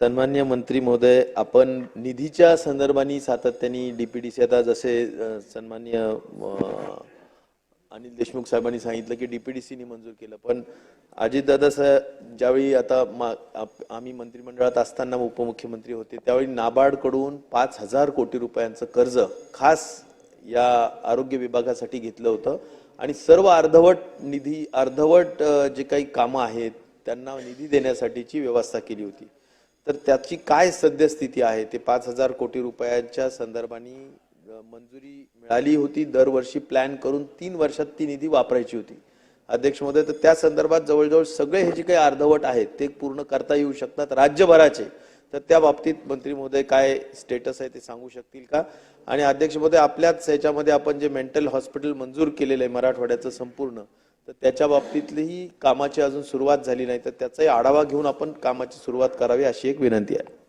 सन्मान्य मंत्री महोदय आपण निधीच्या संदर्भाने सातत्याने डीपीडीसी आता जसे सन्मान्य अनिल देशमुख साहेबांनी सांगितलं की डीपीडीसीने मंजूर केलं. पण अजितदादा साहेब ज्यावेळी आता मा- आप- आम्ही मंत्रिमंडळात असताना उपमुख्यमंत्री होते त्यावेळी नाबार्डकडून पाच हजार कोटी रुपयांचं कर्ज खास या आरोग्य विभागासाठी घेतलं होतं. आणि सर्व अर्धवट निधी अर्धवट जे काही कामं आहेत त्यांना निधी देण्यासाठीची व्यवस्था केली होती. तर त्याची काय सद्यस्थिती आहे? ते पाच हजार कोटी रुपयांच्या संदर्भाने मंजुरी मिळाली होती. दरवर्षी प्लॅन करून तीन वर्षात ती निधी वापरायची होती. अध्यक्ष महोदय तर त्या संदर्भात जवळजवळ सगळे हे जे काही अर्धवट आहेत ते पूर्ण करता येऊ शकतात राज्यभराचे. तर त्या बाबतीत मंत्री महोदय काय स्टेटस आहे ते सांगू शकतील का? आणि अध्यक्ष महोदय आपल्याच ह्याच्यामध्ये आपण जे मेंटल हॉस्पिटल मंजूर केलेलं आहे मराठवाड्याचं संपूर्ण तर त्याच्या बाबतीतलीही कामाची अजून सुरुवात झाली नाही तर त्याचाही आढावा घेऊन आपण कामाची सुरुवात करावी अशी एक विनंती आहे.